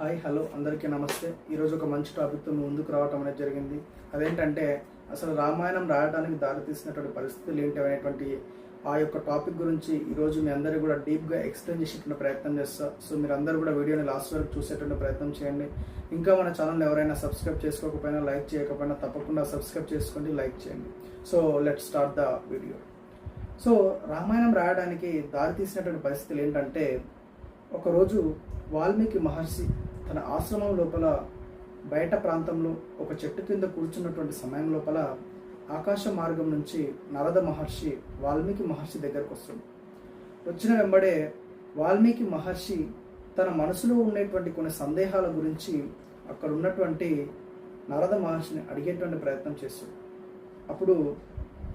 Hi hello అందరికీ నమస్తే. ఈరోజు ఒక మంచి టాపిక్తో ముందుకు రావటం అనేది జరిగింది. అదేంటంటే అసలు రామాయణం రాయడానికి దారితీసినటువంటి పరిస్థితులు ఏంటి అనేటువంటి ఆ యొక్క టాపిక్ గురించి ఈరోజు మీ అందరూ కూడా డీప్గా ఎక్స్ప్లెయిన్ చేసేటువంటి ప్రయత్నం చేస్తా. సో మీరు అందరూ కూడా వీడియోని లాస్ట్ వరకు చూసేటువంటి ప్రయత్నం చేయండి. ఇంకా మన ఛానల్ ఎవరైనా సబ్స్క్రైబ్ చేసుకోకపోయినా లైక్ చేయకపోయినా తప్పకుండా సబ్స్క్రైబ్ చేసుకోండి లైక్ చేయండి. So let start the video. So Ramayanam రాయడానికి దారితీసినటువంటి పరిస్థితులు ఏంటంటే ఒకరోజు వాల్మీకి మహర్షి తన ఆశ్రమం లోపల బయట ప్రాంతంలో ఒక చెట్టు కింద కూర్చున్నటువంటి సమయం లోపల ఆకాశ మార్గం నుంచి నరద మహర్షి వాల్మీకి మహర్షి దగ్గరకు వస్తుంది. వచ్చిన వెంబడే వాల్మీకి మహర్షి తన మనసులో ఉండేటువంటి కొన్ని సందేహాల గురించి అక్కడ ఉన్నటువంటి నరద మహర్షిని అడిగేటువంటి ప్రయత్నం చేస్తాడు అప్పుడు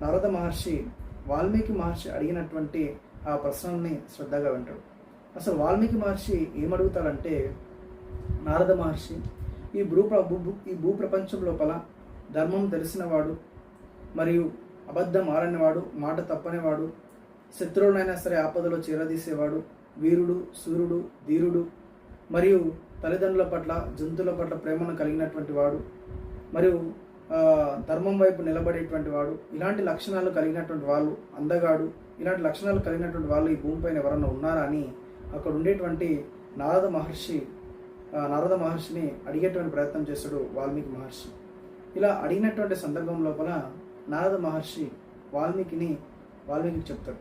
నరద మహర్షి వాల్మీకి మహర్షి అడిగినటువంటి ఆ ప్రశ్నల్ని శ్రద్ధగా వింటాడు. అసలు వాల్మీకి మహర్షి ఏమడుగుతాడంటే నారద మహర్షి ఈ భూ ఈ భూ ప్రపంచం లోపల ధర్మం తెలిసినవాడు మరియు అబద్ధం ఆడనివాడు మాట తప్పనివాడు శత్రువునైనా సరే ఆపదలో చేరదీసేవాడు వీరుడు సూర్యుడు ధీరుడు మరియు తల్లిదండ్రుల పట్ల జంతువుల పట్ల ప్రేమను కలిగినటువంటి వాడు మరియు ధర్మం వైపు నిలబడేటువంటి వాడు. ఇలాంటి లక్షణాలు కలిగినటువంటి వాళ్ళు అందగాడు. ఇలాంటి లక్షణాలు కలిగినటువంటి వాళ్ళు ఈ భూమిపైన ఎవరన్నా ఉన్నారా అని అక్కడ ఉండేటువంటి నారద మహర్షి నారద మహర్షిని అడిగేటువంటి ప్రయత్నం చేస్తాడు వాల్మీకి మహర్షి. ఇలా అడిగినటువంటి సందర్భం లోపల నారద మహర్షి వాల్మీకిని వాల్మీకి చెప్తాడు.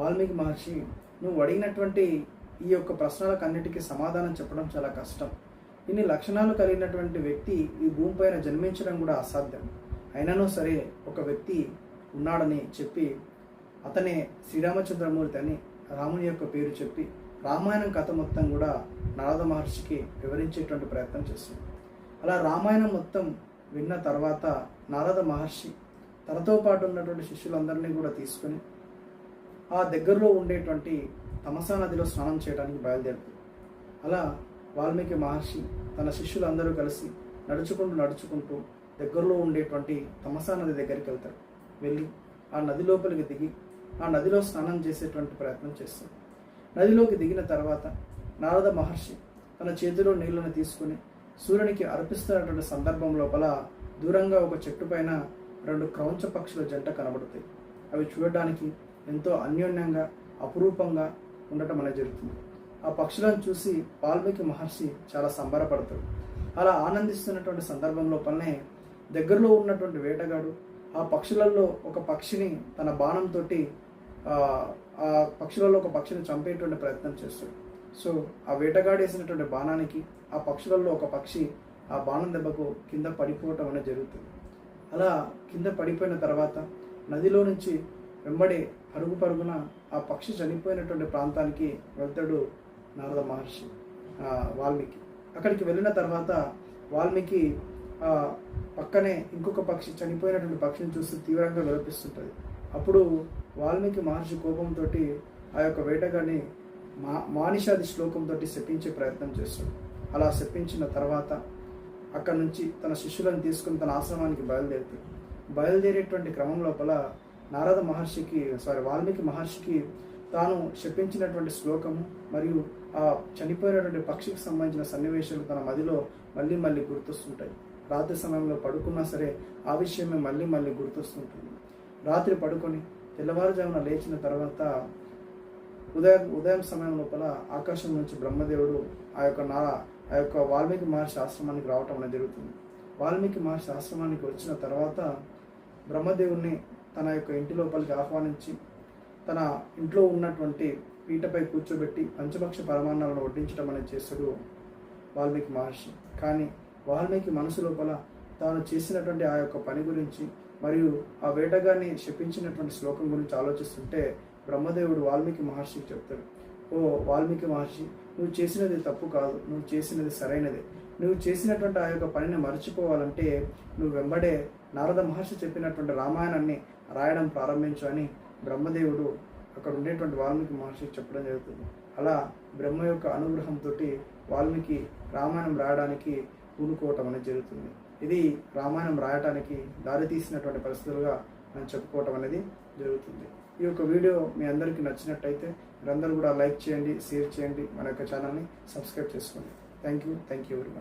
వాల్మీకి మహర్షి నువ్వు అడిగినటువంటి ఈ యొక్క ప్రశ్నలకు అన్నిటికీ సమాధానం చెప్పడం చాలా కష్టం. ఇన్ని లక్షణాలు కలిగినటువంటి వ్యక్తి ఈ భూమిపైన జన్మించడం కూడా అసాధ్యం. అయినను సరే ఒక వ్యక్తి ఉన్నాడని చెప్పి అతనే శ్రీరామచంద్రమూర్తి అని రాముని యొక్క పేరు చెప్పి రామాయణం కథ మొత్తం కూడా నారద మహర్షికి వివరించేటువంటి ప్రయత్నం చేస్తుంది. అలా రామాయణం మొత్తం విన్న తర్వాత నారద మహర్షి తనతో పాటు ఉన్నటువంటి శిష్యులందరినీ కూడా తీసుకొని ఆ దగ్గరలో ఉండేటువంటి తమసా నదిలో స్నానం చేయడానికి బయలుదేరుతుంది. అలా వాల్మీకి మహర్షి తన శిష్యులందరూ కలిసి నడుచుకుంటూ నడుచుకుంటూ దగ్గరలో ఉండేటువంటి తమసా నది దగ్గరికి వెళ్తారు. వెళ్ళి ఆ నది లోపలికి దిగి ఆ నదిలో స్నానం చేసేటువంటి ప్రయత్నం చేస్తారు. నదిలోకి దిగిన తర్వాత నారద మహర్షి తన చేతిలో నీళ్ళను తీసుకుని సూర్యునికి అర్పిస్తున్నటువంటి సందర్భం లోపల దూరంగా ఒక చెట్టు పైన రెండు క్రౌంచ పక్షుల జంట కనబడతాయి. అవి చూడడానికి ఎంతో అన్యోన్యంగా అపురూపంగా ఉండటం అనేది జరుగుతుంది. ఆ పక్షులను చూసి వాల్మీకి మహర్షి చాలా సంబరపడతాడు. అలా ఆనందిస్తున్నటువంటి సందర్భం లోపలనే దగ్గరలో ఉన్నటువంటి వేటగాడు ఆ పక్షులలో ఒక పక్షిని తన బాణంతో ఆ పక్షులలో ఒక పక్షిని చంపేటువంటి ప్రయత్నం చేస్తాడు. సో ఆ వేటగాడు వేసినటువంటి బాణానికి ఆ పక్షులలో ఒక పక్షి ఆ బాణం దెబ్బకు కింద పడిపోవటం అనేది జరుగుతుంది. అలా కింద పడిపోయిన తర్వాత నదిలో నుంచి వెంబడి పరుగు పరుగున ఆ పక్షి చనిపోయినటువంటి ప్రాంతానికి వెళ్తాడు నారద మహర్షి వాల్మీకి. అక్కడికి వెళ్ళిన తర్వాత వాల్మీకి పక్కనే ఇంకొక పక్షి చనిపోయినటువంటి పక్షిని చూసి తీవ్రంగా విలపిస్తుంటుంది. అప్పుడు వాల్మీకి మహర్షి కోపంతో ఆ యొక్క వేటగాడిని మా మానిషాది శ్లోకంతో శపించే ప్రయత్నం చేస్తాడు. అలా శపించిన తర్వాత అక్కడ నుంచి తన శిష్యులను తీసుకుని తన ఆశ్రమానికి బయలుదేరుతాడు బయలుదేరేటువంటి క్రమం లోపల నారద మహర్షికి సారీ వాల్మీకి మహర్షికి తాను శపించినటువంటి శ్లోకము మరియు ఆ చనిపోయినటువంటి పక్షికి సంబంధించిన సన్నివేశాలు తన మదిలో మళ్ళీ మళ్ళీ గుర్తొస్తుంటాయి. రాత్రి సమయంలో పడుకున్నా సరే ఆ విషయమే మళ్ళీ మళ్ళీ గుర్తొస్తుంటుంది. రాత్రి పడుకొని తెల్లవారుజామున లేచిన తర్వాత ఉదయం ఉదయం సమయం లోపల ఆకాశం నుంచి బ్రహ్మదేవుడు ఆ యొక్క నా ఆ యొక్క వాల్మీకి మహర్షి ఆశ్రమానికి రావటం అనేది జరుగుతుంది. వాల్మీకి మహర్షి ఆశ్రమానికి వచ్చిన తర్వాత బ్రహ్మదేవుణ్ణి తన యొక్క ఇంటి లోపలికి ఆహ్వానించి తన ఇంట్లో ఉన్నటువంటి పీటపై కూర్చోబెట్టి పంచభక్ష పరమాన్నాలను వడ్డించడం అనేది చేస్తాడు వాల్మీకి మహర్షి. కానీ వాల్మీకి మనసు లోపల తాను చేసినటువంటి ఆ యొక్క పని గురించి మరియు ఆ వేటగాన్ని శపించినటువంటి శ్లోకం గురించి ఆలోచిస్తుంటే బ్రహ్మదేవుడు వాల్మీకి మహర్షికి చెప్తాడు ఓ వాల్మీకి మహర్షి నువ్వు చేసినది తప్పు కాదు నువ్వు చేసినది సరైనదే. నువ్వు చేసినటువంటి ఆ యొక్క పనిని మర్చిపోవాలంటే నువ్వు వెంబడే నారద మహర్షి చెప్పినటువంటి రామాయణాన్ని రాయడం ప్రారంభించు అని బ్రహ్మదేవుడు అక్కడ ఉండేటువంటి వాల్మీకి మహర్షికి చెప్పడం జరుగుతుంది. అలా బ్రహ్మ యొక్క అనుగ్రహంతో వాల్మీకి రామాయణం రాయడానికి పూనుకోవటం అనేది జరుగుతుంది. ఇది రామాయణం రాయటానికి దారితీసినటువంటి పరిస్థితులుగా మనం చెప్పుకోవటం అనేది జరుగుతుంది. ఈ యొక్క వీడియో మీ అందరికీ నచ్చినట్టయితే మీరందరూ కూడా లైక్ చేయండి షేర్ చేయండి మన యొక్క ఛానల్ని సబ్స్క్రైబ్ చేసుకోండి. థ్యాంక్ యూ థ్యాంక్ యూ ఎవరి